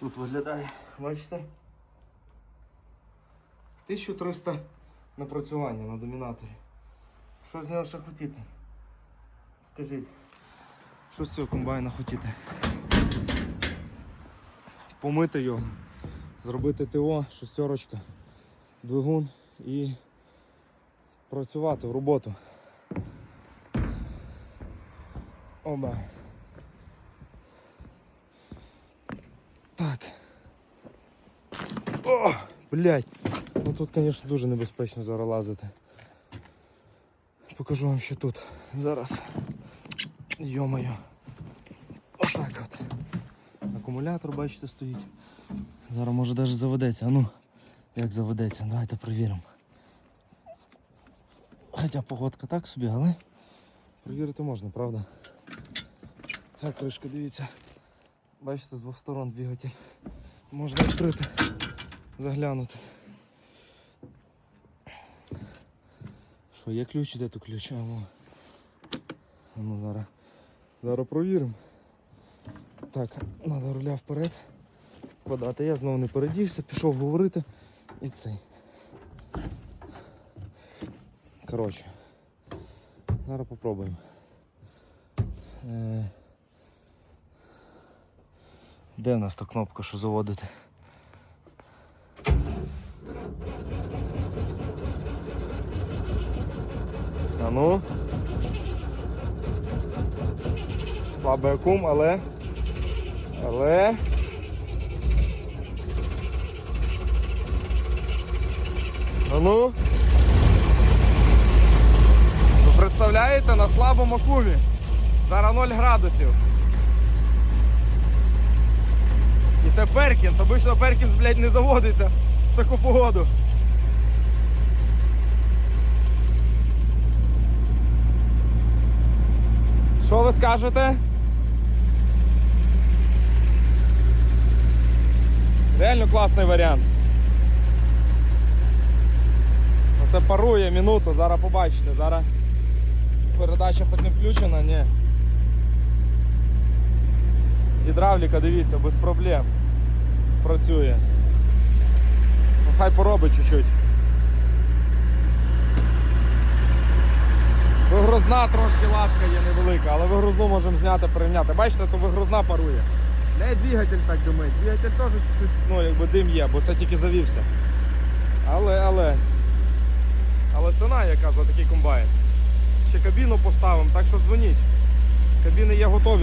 тут виглядає. Бачите? 1300 напрацювання на домінаторі. Що з нього ще хотіти? Скажіть. Що з цього комбайна хотіти? Помити його, зробити ТО, шестерочка, двигун і працювати в роботу. Оба. Так. О, блядь. Ну тут, звісно, дуже небезпечно зараз лазити. Покажу вам ще тут. Зараз. Йо-моє. Отак от. Акумулятор, бачите, стоїть. Зараз може навіть заведеться. А ну, як заведеться, давайте перевіримо. Хоча погодка так собі, але перевірити можна, правда? Ця кришка, дивіться. Бачите, з двох сторон двигатель. Можна відкрити, заглянути. Що, є ключ, де тут ключ? А, во. Ну зараз. Зараз провіримо. Так, треба руля вперед подати. Я знову не передівся, пішов говорити і цей. Коротше. Зараз попробуємо. Де в нас та кнопка, що заводити? А ну. Слабий акум, але. Але. А ну. Ви представляєте на слабому акумі? Зараз 0 градусів. І це Перкінс. Обично Перкінс, блядь, не заводиться в таку погоду. Що ви скажете? Реально класний варіант. Оце парує минуту, зараз побачите, зараз передача хоч не включена, ні. Гідравліка, дивіться, без проблем працює. Ну, хай поробить чуть-чуть. Вигрузна трошки лапка є невелика, але вигрузну можемо зняти, порівняти. Бачите, то вигрузна парує. Не двигатель так димить. Двигатель теж чуть-чуть, ну, якби дим є, бо це тільки завівся. Але, але. Але ціна яка за такий комбайн. Ще кабіну поставимо, так що дзвоніть. Кабіни є готові.